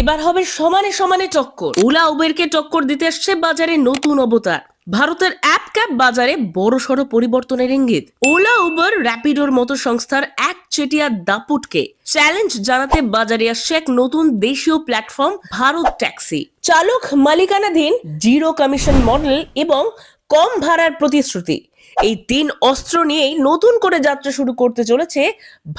এবার হবে সমানে সমানে টক্কর। ওলা উবেরকে টক্কর দিতে আসছে বাজারে নতুন অবতার। ভারতের অ্যাপ ক্যাব বাজারে বড়সড় পরিবর্তনের ইঙ্গিত। ওলা, উবার, র্যাপিডোর মতো সংস্থার এক চেটিয়া দাপুটকে চ্যালেঞ্জ জানাতে বাজারে আসছে এক নতুন দেশীয় প্ল্যাটফর্ম, ভারত ট্যাক্সি। চালক মালিকানাধীন জিরো কমিশন মডেল এবং কম ভাড়ার প্রতিশ্রুতি। এই তিন অস্ত্র নিয়েই নতুন করে যাত্রা শুরু করতে চলেছে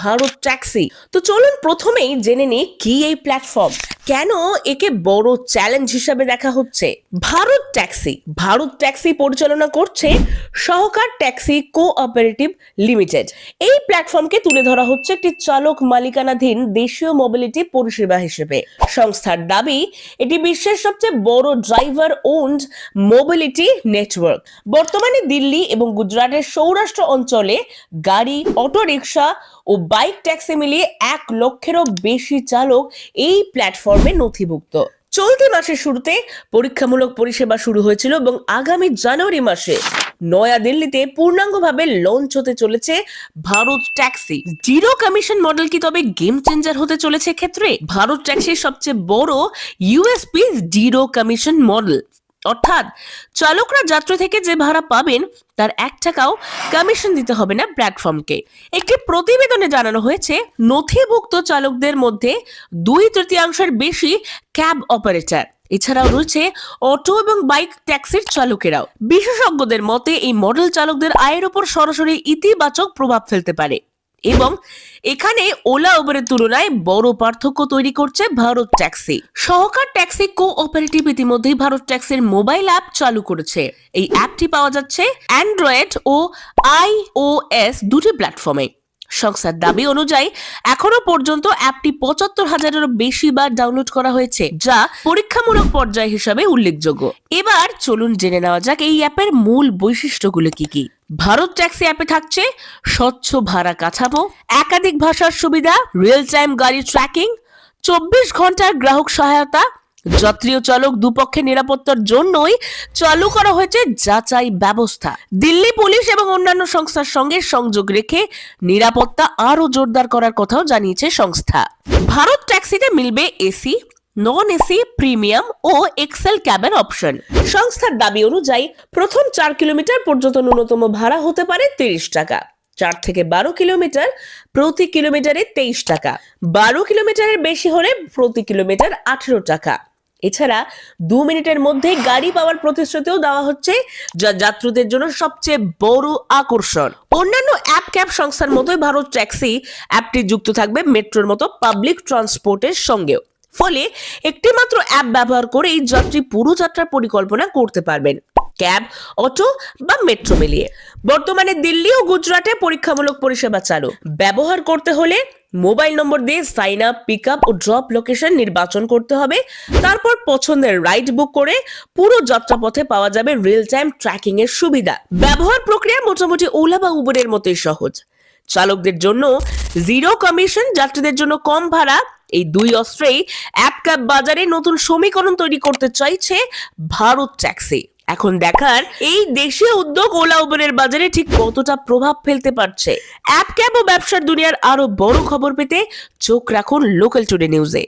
ভারত ট্যাক্সি। তো চলুন প্রথমেই জেনে নিই কি এই প্ল্যাটফর্ম কেন একে বড় চ্যালেঞ্জ হিসাবে দেখা হচ্ছে? ভারত ট্যাক্সি। ভারত ট্যাক্সি পরিচালনা করছে সহকার ট্যাক্সি কোঅপারেটিভ লিমিটেড এই প্ল্যাটফর্মকে তুলে ধরা হচ্ছে একটি চালক মালিকানাধীন দেশীয় মোবিলিটি পরিষেবা হিসেবে। সংস্থার দাবি, এটি বিশ্বের সবচেয়ে বড় ড্রাইভার ওন্ড মোবিলিটি নেটওয়ার্ক বর্তমানে দিল্লি এবং গুজরাটের সৌরাষ্ট্র অঞ্চলে গাড়ি, অটোরিকশা ও বাইক ট্যাক্সি মিলিয়ে এক লক্ষেরও বেশি চালক এই প্ল্যাটফর্মে নথিভুক্ত। চলতি মাসের শুরুতে পরীক্ষামূলক পরিষেবা শুরু হয়েছিল এবং আগামী জানুয়ারি মাসে নয়াদিল্লিতে পূর্ণাঙ্গভাবে লঞ্চ হতে চলেছে Bharat taxi. Zero commission model কি তবে গেম চেঞ্জার হতে চলেছে ক্ষেত্রে ভারত ট্যাক্সির সবচেয়ে বড় ইউএসপি জিরো কমিশন মডেল অর্থাৎ চালকরা যাত্রা থেকে যে ভাড়া পাবেন, তার এক টাকাও কমিশন দিতে হবে না প্ল্যাটফর্মকে একটি প্রতিবেদনে জানানো হয়েছে, নথিভুক্ত চালকদের মধ্যে দুই তৃতীয়াংশের বেশি ক্যাব অপারেটর এছাড়াও রয়েছে অটো এবং বাইক ট্যাক্সির চালকেরাও। বিশেষজ্ঞদের মতে, এই মডেল চালকদের আয়ের উপর সরাসরি ইতিবাচক প্রভাব ফেলতে পারে। এবং এখানে ওলা উবেরের তুলনায় বড় পার্থক্য তৈরি করছে Bharat taxi. Sahakar taxi cooperative ইতিমধ্যেই ভারত ট্যাক্সির মোবাইল অ্যাপ চালু করেছে। এই অ্যাপটি পাওয়া যাচ্ছে অ্যান্ড্রয়েড ও আইওএস দুটি প্ল্যাটফর্মে। সংস্থার দাবি অনুযায়ী, এখনও পর্যন্ত অ্যাপটি পঁচাত্তর হাজারেরও বেশি বার ডাউনলোড করা হয়েছে, যা পরীক্ষামূলক পর্যায় হিসাবে উল্লেখযোগ্য। এবার চলুন জেনে নেওয়া যাক এই অ্যাপের মূল বৈশিষ্ট্যগুলো কি কি। ভারত ট্যাক্সি অ্যাপে থাকছে স্বচ্ছ ভাড়া কাঠামো, একাধিক ভাষার সুবিধা রিয়েল টাইম গাড়ি ট্র্যাকিং চব্বিশ ঘণ্টার গ্রাহক সহায়তা যাত্রী ও চালক দুপক্ষের নিরাপত্তার জন্যই চালু করা হয়েছে যাচাই ব্যবস্থা। দিল্লি পুলিশ এবং অন্যান্য সংস্থার সঙ্গে সংযোগ রেখে নিরাপত্তা আরও জোরদার করার কথাও জানিয়েছে সংস্থা। ভারত ট্যাক্সিতে মিলবে এসি নন এসি প্রিমিয়াম ও এক্সেল ক্যাবের অপশন সংস্থার দাবি অনুযায়ী, প্রথম চার কিলোমিটার পর্যন্ত ন্যূনতম ভাড়া হতে পারে তিরিশ টাকা। চার থেকে বারো কিলোমিটার প্রতি কিলোমিটারে তেইশ টাকা। বারো কিলোমিটারের বেশি হলে প্রতি কিলোমিটার আঠেরো টাকা। এছাড়া, দু মিনিটের মধ্যে গাড়ি পাওয়ার প্রতিশ্রুতিও দেওয়া হচ্ছে, যা যাত্রীদের জন্য সবচেয়ে বড় আকর্ষণ। অন্যান্য অ্যাপ ক্যাব সংস্থার মতোই ভারত ট্যাক্সি অ্যাপটি যুক্ত থাকবে মেট্রোর মতো পাবলিক ট্রান্সপোর্টের সঙ্গেও। ফলে একটি মাত্র অ্যাপ ব্যবহার করে এই যাত্রী পুরো যাত্রার পরিকল্পনা করতে পারবেন। ক্যাব, অটো বা মেট্রো মিলিয়ে বর্তমানে দিল্লি ও গুজরাটে পরীক্ষামূলক পরিষেবা চালু। ব্যবহার করতে হলে মোবাইল নম্বর দিয়ে সাইন আপ পিক আপ ও ড্রপ লোকেশন নির্বাচন করতে হবে। তারপর পছন্দের রাইড বুক করে পুরো যাত্রাপথে পাওয়া যাবে রিয়েল টাইম ট্র্যাকিং এর সুবিধা। ব্যবহার প্রক্রিয়া মোটামুটি ওলা বা উবেরের মতোই সহজ। চালকদের জন্য জিরো কমিশন যাত্রীদের জন্য কম ভাড়া। এই দুই অস্ত্রেই অ্যাপ ক্যাব বাজারে নতুন সমীকরণ তৈরি করতে চাইছে ভারত ট্যাক্সি। এখন দেখার এই দেশীয় উদ্যোগ ওলা উবেরের বাজারে ঠিক কতটা প্রভাব ফেলতে পারছে। অ্যাপ ক্যাব ও ব্যবসার দুনিয়ার আরও বড় খবর পেতে চোখ রাখুন লোকাল টুডে নিউজে